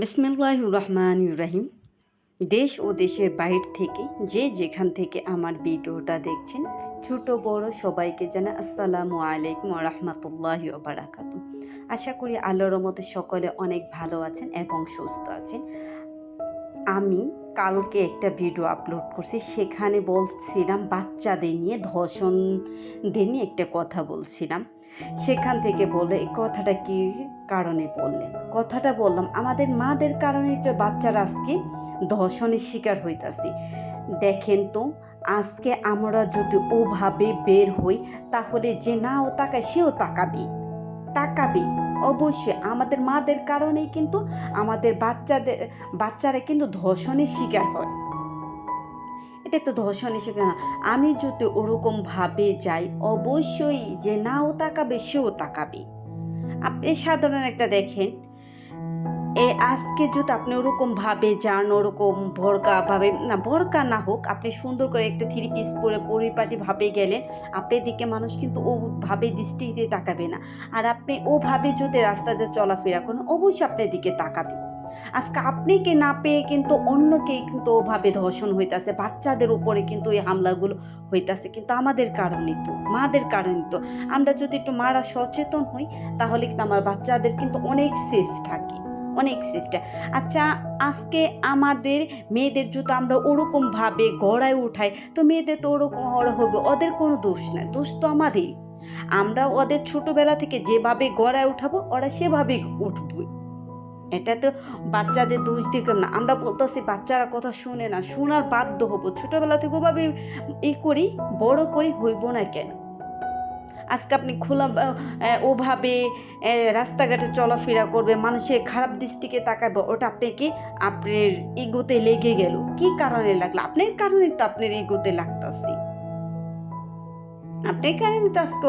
বিসমিল্লাহ রহমান রাহিম। দেশ ও দেশের বাইর থেকে যে যেখান থেকে আমার ভিডিওটা দেখছেন, ছোট, বড় সবাইকে জানা আসসালামু আলাইকুম রহমতুল্লাহ বারাকাত আশা করি আল্লাহর মতো সকলে অনেক ভালো আছেন এবং সুস্থ আছেন। আমি কালকে একটা ভিডিও আপলোড করছি, সেখানে বলছিলাম বাচ্চাদের নিয়ে, ধর্ষণদের নিয়ে একটা কথা বলছিলাম। সেখান থেকে বলে, এই কথাটা কি কারণে বললেন? কথাটা বললাম, আমাদের মাদের কারণে যে বাচ্চারা আজকে ধর্ষণের শিকার হইতাছি। দেখেন তো, আজকে আমরা যদি ওভাবে বের হই, তাহলে যে না ও তাকায়, সেও তাকাবে। তাকাবে। অবশ্যই আমাদের মাদের কারণেই কিন্তু আমাদের বাচ্চাদের, বাচ্চারা কিন্তু ধর্ষণের শিকার হয়। এটা তো ধর্ষণের শিকার কেন আমি যদি ওরকমভাবে যাই, অবশ্যই যে নাও তাকাবে, সেও তাকাবে। আপনি সাধারণ একটা দেখেন, এ আজকে যদি আপনি ওরকমভাবে যান, ওরকম ভরকা ভাবে, না, ভরকা না হোক, আপনি সুন্দর করে একটা থ্রি পিস পরে পরিপাটি ভাবে গেলেন, আপনার দিকে মানুষ কিন্তু ওভাবে দৃষ্টিতে তাকাবে না। আর আপনি ওভাবে যদি রাস্তা রাস্তাতে চলাফেরা করেন, অবশ্যই আপনার দিকে তাকাবে। আজকে আপনিকে না পেয়ে কিন্তু অন্যকে কিন্তু ওভাবে ধর্ষণ হইতাছে, বাচ্চাদের উপরে কিন্তু এই হামলাগুলো হইতাছে। কিন্তু আমাদের কারণে তো মাদের কারণে তো আমরা যদি একটু মারা সচেতন হই, তাহলে কিন্তু আমার বাচ্চাদের কিন্তু অনেক সেফ থাকে, অনেক সেফটা আচ্ছা আজকে আমাদের মেয়েদের যদি আমরা ওরকমভাবে গড়ায় উঠাই, তো মেয়েদের তো ওরকম ওরা হবে, ওদের কোনো দোষ নাই, দোষ তো আমাদেরই। আমরা ওদের ছোটোবেলা থেকে যেভাবে গড়ায় উঠাবো, ওরা সেভাবে উঠবে এটা তো বাচ্চাদের দোষ দিকে না? আমরা বলতেছি, বাচ্চারা কথা শুনে না, শোনার বাধ্য হব। ছোটোবেলা থেকে ওভাবে ই করি, বড় করি, হইব না কেন? আজকে আপনি খোলা ওভাবে রাস্তাঘাটে চলাফেরা করবে, মানুষের খারাপ দৃষ্টিকে তাকাবে ওটা আপনাকে আপনার ইগোতে লেগে গেল। কি কারণে লাগল? আপনার কারণে তো আপনার ইগোতে লাগতেছে। আপনার কারণে তো আজকে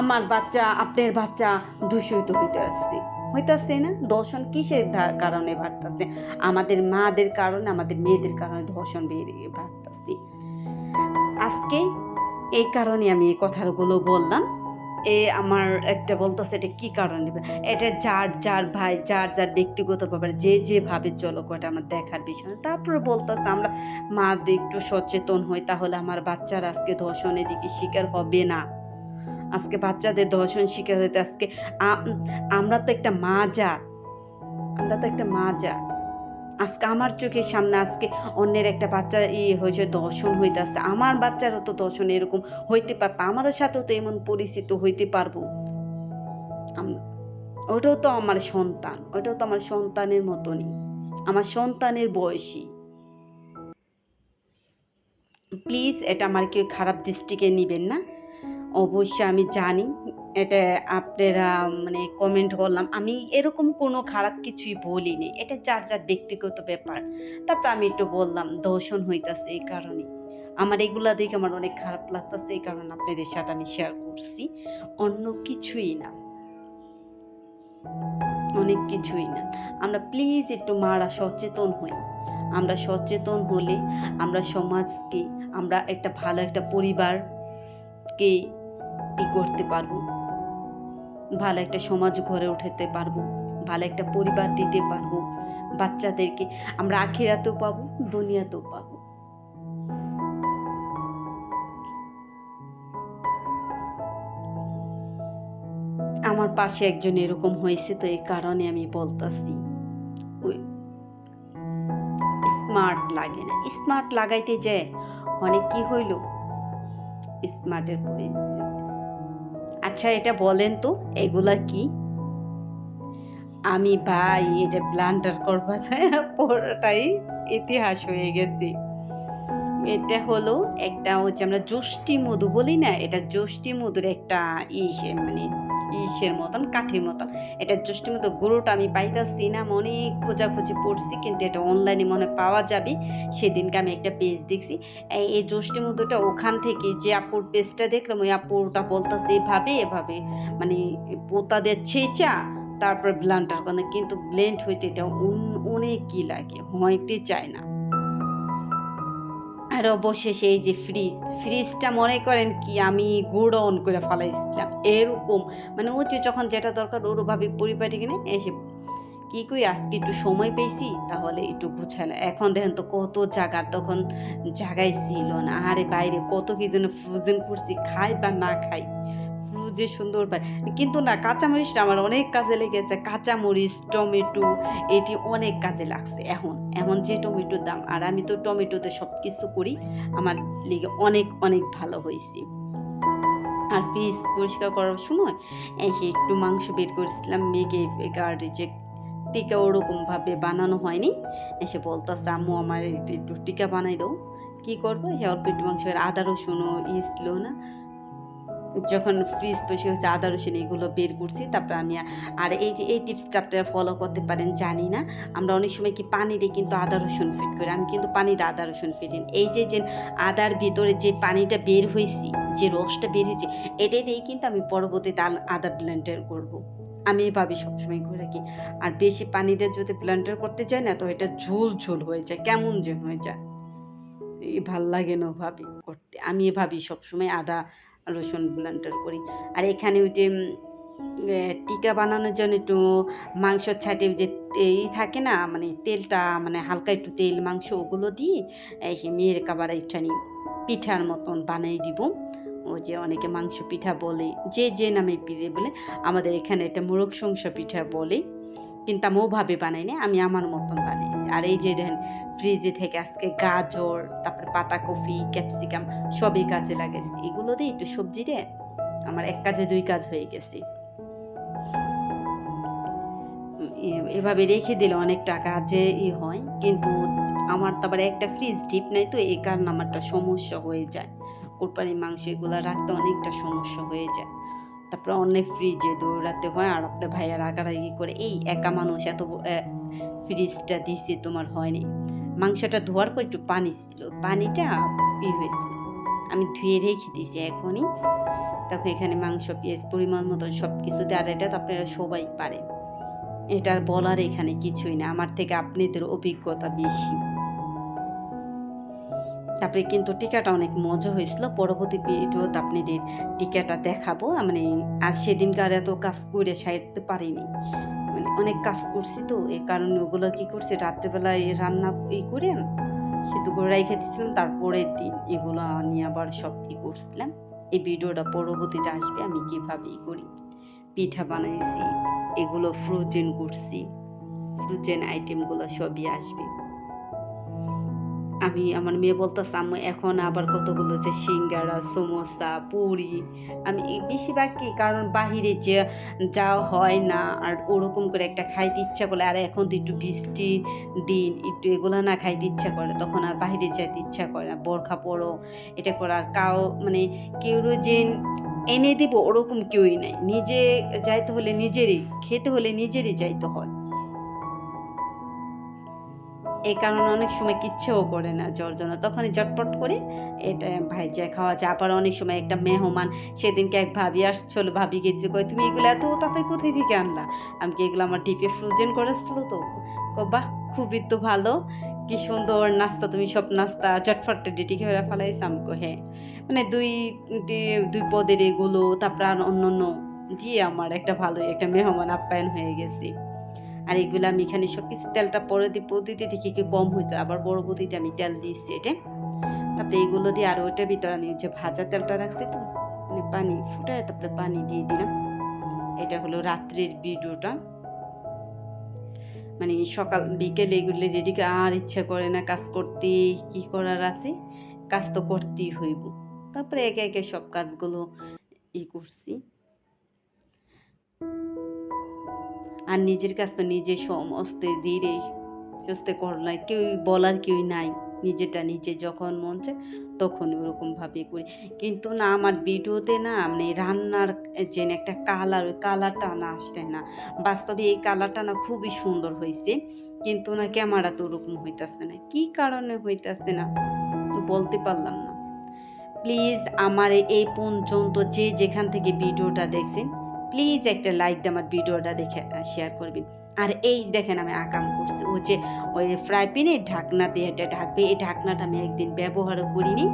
আমার বাচ্চা, আপনার বাচ্চা দূষিত হইতে আসছে। হইতাছে না? দর্শন কিসের কারণে বাড়তেছে? আমাদের মাদের কারণে, আমাদের মেয়েদের কারণে ধর্ষণ বেরিয়ে বাড়তেছে। আজকে এই কারণে আমি এই কথাগুলো বললাম। এ আমার একটা বলতেছে এটা কী কারণে? এটা যার যার ভাই, যার যার ব্যক্তিগত ব্যাপারে যে যেভাবে চলো এটা আমার দেখার বিষয় তারপরে বলতেছে, আমরা মা একটু সচেতন হই, তাহলে আমার বাচ্চারা আজকে ধর্ষণের দিকে শিকার হবে না। আজকে বাচ্চাদের ধর্ষণ শিকার হইতে আজকে আমরা তো একটা মা জাত আমরা তো একটা মা জাত আজকে আমার চোখের সামনে আজকে অন্যের একটা বাচ্চা ইয়ে হয়েছে দর্শন হইতেছে আমার বাচ্চারও তো দর্শন এরকম হইতে পারতো আমারও সাথেও তো এমন পরিচিত হইতে পারব। ওটাও তো আমার সন্তান, ওটাও তো আমার সন্তানের মতনই। আমার সন্তানের বয়সী। প্লিজ এটা আমার কেউ খারাপ দৃষ্টিকে নেবেন না। অবশ্যই আমি জানি। এটা আপনারা মানে কমেন্ট করলাম। আমি এরকম কোনো খারাপ কিছুই বলিনি। এটা যার যার ব্যক্তিগত ব্যাপার। তারপর আমি একটু বললাম, দর্শন হইতাছে এই কারণে। আমার এগুলা দেখে আমার অনেক খারাপ লাগতেছে এই কারণে আপনাদের সাথে আমি শেয়ার করছি। অন্য কিছুই না। অনেক কিছুই না। আমরা প্লিজ একটু মারা সচেতন হই। আমরা সচেতন হলে আমরা সমাজকে, আমরা একটা ভালো একটা পরিবারকে ই করতে পারব? ভালো একটা সমাজ গড়ে উঠাতে পারব, ভালো একটা পরিবার দিতে পারব, বাচ্চাদেরকে আমরা আখিরাতেও পাবো, দুনিয়াতেও পাবো। আমার পাশে একজন এরকম হয়েছে তো এই কারণে আমি বলতাছি স্মার্ট লাগে না। স্মার্ট লাগাইতে যায় অনেক কি হইল? স্মার্টের পরে আচ্ছা এটা বলেন তো, এগুলা কি? আমি ভাই, এটা ব্লান্ডার করবা পুরোটাই ইতিহাস হয়ে গেছে। এটা হলো একটা হচ্ছে আমরা জ্যোষ্ঠী মধু বলি না, এটা জ্যোষ্ঠী মধুর একটা ইসে মানে ইসের মতন, কাঠির মতন। এটা জ্যোষ্ঠী মতো গরুটা আমি পাইতাছি না অনেক খোঁজাখুঁজি পড়ছি, কিন্তু এটা অনলাইনে মনে পাওয়া যাবে। সেদিনকে আমি একটা পেজ দেখছি। এই জ্যোষ্ঠী মধুটা ওখান থেকে যে আপুর পেজটা দেখলাম, ওই আপুটা বলতেছে এভাবে এভাবে। মানে পোতাদের ছেঁচা, তারপর ব্লান্টার কিন্তু ব্লেন্ড হইতে এটা অনেক কি লাগে, হইতে চায় না। আর অবশেষে এই যে ফ্রিজ ফ্রিজটা মনে করেন কি, আমি গুড় অন করে ফেলাইছিলাম। এরকম মানে ও যখন যেটা দরকার ওরভাবে পরিপাটি কিনে এসে কী কই, আজকে একটু সময় পেয়েছি, তাহলে একটু গুছালে এখন দেখেন তো কত জায়গার তখন জায়গায় ছিল না। আরে বাইরে কত কি যেন ফ্রোজেন করছি, খাই বা না খাই। ফ্রুজে সুন্দর পাই কিন্তু না, কাঁচামরিচটা আমার অনেক কাজে লেগেছে। কাঁচামরিচ, টমেটো, এটি অনেক কাজে লাগছে এখন। এমন যে টমেটোর দাম। আর আমি তো টমেটোতে সব কিছু করি। আমার লেগে অনেক অনেক ভালো হয়েছে। আর ফ্রিজ পরিষ্কার করার সময় এসে একটু মাংস বের করেছিলাম মেঘে গার্ডে যে টিকা ওরকমভাবে বানানো হয়নি। এসে বলতেছে, আম্মু, আমার একটু টিকা বানাই দাও। কী করব? অল্প একটু মাংসের আদা রসুনও ইয়ে না যখন ফ্রিজ পরিষ্কার হচ্ছে আদা রসুন এগুলো বের করছি, তারপর আমি আর এই যে এই টিপসটা আপনারা ফলো করতে পারেন, জানি না। আমরা অনেক সময় কি পানিতে কিন্তু আদা রসুন ফিট করি, আমি কিন্তু পানিতে আদা রসুন ফিটিন এই যে যে আদার ভিতরে যে পানিটা বের হয়েছি, যে রসটা বের হয়েছে, এটা দিয়েই কিন্তু আমি পরবর্তীতে আদা ব্লেন্ডার করব। আমি এভাবে সবসময় করে রাখি। আর বেশি পানিতে যদি ব্লেন্ডার করতে যাই না, তো এটা ঝোল ঝোল হয়ে যায়, কেমন যে হয়ে যায়। ভালো লাগে না ভাবি করতে। আমি এভাবেই সবসময় আদা রসুন ব্লেন্ডার করি। আর এখানে ওই যে টিকা বানানোর জন্য একটু মাংস ছাটে যে এই থাকে না মানে তেলটা মানে হালকা একটু তেল, মাংস ওগুলো দিয়ে মেয়ের কাবার একটুখানি পিঠার মতন বানিয়ে দিব। ও যে অনেকে মাংস পিঠা বলে, যে যে নামে পিঠে বলে, আমাদের এখানে এটা মোরগ সংসা পিঠা বলে, কিন্তু আমি ওভাবে বানাই না আমি আমার মতন বানিয়েছি আর এই যে দেখেন ফ্রিজে থেকে আজকে গাজর, তারপরে পাতাকপি ক্যাপসিকাম সবই কাজে লাগাইছি। এগুলো দিয়ে একটু সবজি দিয়ে আমার এক কাজে দুই কাজ হয়ে গেছে। এভাবে রেখে দিলে অনেকটা কাজে ই হয়, কিন্তু আমার তো আবার একটা ফ্রিজ ডিপ নাই তো, এই কারণে আমারটা সমস্যা হয়ে যায়। কোরবানির মাংস এগুলো রাখতে অনেকটা সমস্যা হয়ে যায়। তারপরে অনেক ফ্রিজে দৌড়াতে হয়, আর আপনার ভাইয়া রাগারাগি করে, এই একা মানুষ এত ফ্রিজটা দিছে, তোমার হয়নি। মাংসটা ধোয়ার পর একটু পানি ছিল। পানিটা ই হয়েছিল আমি ধুয়ে রেখে দিয়েছি এখনই। তখন এখানে মাংস, পেঁয়াজ পরিমাণ মতো সব কিছু আর এটা তো আপনারা সবাই পারেন। এটার বলার এখানে কিছুই না। আমার থেকে আপনাদের অভিজ্ঞতা বেশি। তারপরে কিন্তু টিকাটা অনেক মজা হয়েছিল। পরবর্তী ভিডিওতে আপনাদের টিকাটা দেখাবো। মানে আর সেদিনকার এত কাজ করে সারতে পারিনি। মানে অনেক কাজ করছি তো এই কারণে ওগুলো কী করছে, রাত্রেবেলায় রান্না ই করে সেতু করে রেখে দিয়েছিলাম, তারপরের দিন এগুলো নিয়ে আবার সব ই করছিলাম। এই ভিডিওটা পরবর্তীতে আসবে, আমি কীভাবে ই করি। পিঠা বানাইছি, এগুলো ফ্রোজেন করছি ফ্রোজেন আইটেমগুলো সবই আসবে। আমি আমার মেয়ে বলতেছে, আম্মু, এখন আবার কতগুলো যে সিঙ্গারা, সমোসা, পুরি। আমি বেশিরভাগ কি? কারণ বাহিরে যে যাওয়া হয় না, আর ওরকম করে একটা খাইতে ইচ্ছা করে আর, এখন তো একটু বৃষ্টি দিন, একটু এগুলো না খাইতে ইচ্ছা করে। তখন আর বাহিরে যেতে ইচ্ছা করে না, বরখা পড়ো এটা করে আর কাউ মানে কেউ যে এনে দিব, ওরকম কেউই নাই। নিজে যাইতে হলে নিজেরই, খেতে হলে নিজেরই যাইতে হয়। এই কারণে অনেক সময় কিচ্ছেও করে না জ্বর জন্য তখনই চটপট করে এটা ভাইজায় খাওয়া যায়। আবার অনেক সময় একটা মেহমান সেদিনকে এক ভাবি আসছিল, ভাবি গেছে কই তুমি এগুলো এত তাতে কোথায় থেকে আনলা? আমি কি এগুলো আমার ডিপে ফ্রোজেন করেছিল তো। বাহ, খুবই তো ভালো। কি সুন্দর নাস্তা, তুমি সব নাস্তা চটফটটা ডিটি খেয়ে ফেলাইছ। আমাকে হ্যাঁ। মানে দুই দুই পদের এগুলো, তারপর আর অন্য অন্য দিয়ে আমার একটা ভালো একটা মেহমান আপ্যায়ন হয়ে গেছে। আর এগুলো আমি এখানে সব কিছু তেলটা পরে দিই পদ্ধতি দেখি একটু কম হইতো, আবার বড় পরবর্তীতে আমি তেল দিয়েছি এটা। তারপরে এগুলো দিয়ে আর ওইটার ভিতরে আমি যে ভাজা তেলটা রাখছি তো মানে পানি ফুটায়, তারপরে পানি দিয়ে দিলাম। এটা হলো রাত্রের ভিডিওটা। মানে সকাল, বিকেলে এগুলো রেডি আর ইচ্ছা করে না কাজ করতে কি করার আছে? কাজ তো করতেই হইব। তারপরে একে একে সব কাজগুলো ই করছি। আর নিজের কাছ তো নিজে সমস্ত ধীরে, সুস্থে করলাই কেউ বলার কেউ নাই। নিজেটা নিজে যখন মন চায় তখন ওরকমভাবে করি। কিন্তু না, আমার ভিডিওতে না মানে রান্নার যে একটা কালার ওই কালারটা না আসতে না। বাস্তবে এই কালারটা না খুবই সুন্দর হয়েছে। কিন্তু না ক্যামেরা তো ওরকম হইতাছে না। কি কারণে হইতাছে না? বলতে পারলাম না। প্লিজ আমার এই পর্যন্ত যে যেখান থেকে ভিডিওটা দেখছেন প্লিজ একটা লাইক দিয়ে আমার ভিডিওটা দেখে শেয়ার করবেন। আর এই দেখেন আমি আকাম করছি, ও যে ওই ফ্রাই প্যানে ঢাকনা দিয়ে এটা ঢাকবে, এই ঢাকনাটা আমি একদিন ব্যবহারও করিনি।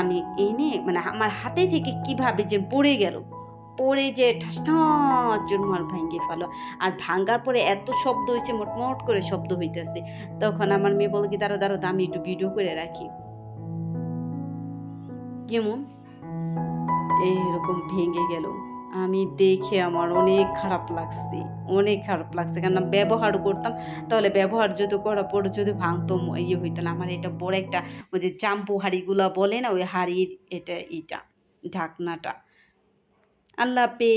আমি এনে মানে আমার হাতে থেকে কীভাবে যে পড়ে গেল, পড়ে যে ঠাস চুরমার ভাঙ্গে ফেলো। আর ভাঙ্গার পরে এত শব্দ হয়েছে মোটমোট করে শব্দ হইতেছে। তখন আমার মেয়ে বলে কি দাঁড়ো দাঁড়ো আমি একটু ভিডিও করে রাখি। কেমন? এইরকম ভেঙে গেল। আমি দেখে আমার অনেক খারাপ লাগছে, অনেক খারাপ লাগছে। কেন ব্যবহার করতাম, তাহলে ব্যবহার যদি করার পর যদি ভাঙতো ইয়ে হইতো না। আমার এটা বড় একটা ওই যে চাম্পু হাড়িগুলো বলে না, ওই হাড়ির এটা এটা ঢাকনাটা। আল্লাহ পে